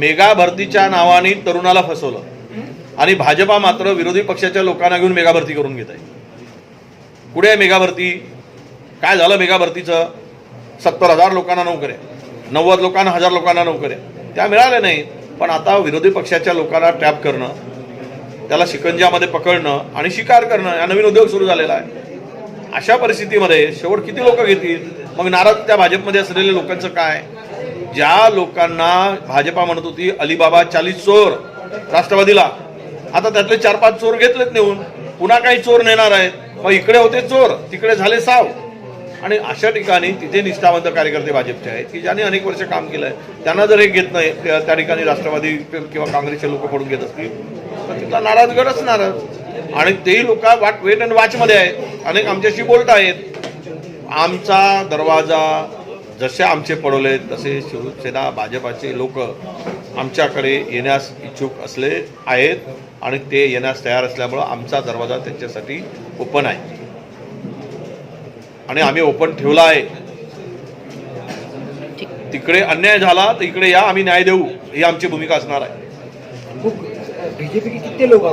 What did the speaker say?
Mega भरतीच्या नावाने तरुणाला फसवलं. आणि भाजपा मात्र विरोधी पक्षाच्या लोकांना घेऊन मेगा भरती करून घेत आहे. कुठे आहे मेगा भरती? काय झालं मेगा भरतीचं? सत्तर हजार लोकांना नोकऱ्या. नव्वद लोकांना हजार लोकांना नोकऱ्या. त्या मिळाल्या नाहीत. पण आता विरोधी पक्षाच्या लोकांना टॅप करणं त्याला शिकंजामध्ये पकडणं आणि शिकार करणं हा नवीन उद्योग सुरू झालेला आहे. अशा परिस्थितीमध्ये शेवट किती लोक घेतील? मग नाराज त्या भाजपमध्ये असलेल्या लोकांचं काय? ज्या लोकांना भाजपा म्हणत होती अलिबाबा चाळीस चोर राष्ट्रवादीला. आता त्यातले चार पाच चोर घेतलेत नेऊन. पुन्हा काही चोर नेणार आहेत. मग इकडे होते चोर तिकडे झाले साव. आणि अशा ठिकाणी तिथे निष्ठावंत कार्यकर्ते भाजपचे आहेत की ज्यांनी अनेक वर्ष काम केलं आहे त्यांना जर हे घेत नाही त्या त्या ठिकाणी राष्ट्रवादी किंवा काँग्रेसचे लोक पडून घेत असतील तर तिथला नाराज गड आणि तेही लोक वाट वेट अँड वॉचमध्ये आहेत. अनेक आमच्याशी बोलत आहेत. आमचा दरवाजा जसे आमचे पडवले तसे शिवसेना भाजपाचे लोक आमच्याकडे येण्यास इच्छुक असले आहेत आणि ते येण्यास तयार असल्यामुळं आमचा दरवाजा त्यांच्यासाठी ओपन आहे. आणि आम्ही ओपन ठेवला आहे. तिकडे अन्याय झाला तर इकडे या आम्ही न्याय देऊ ही आमची भूमिका असणार आहे. बीजेपी किती लोक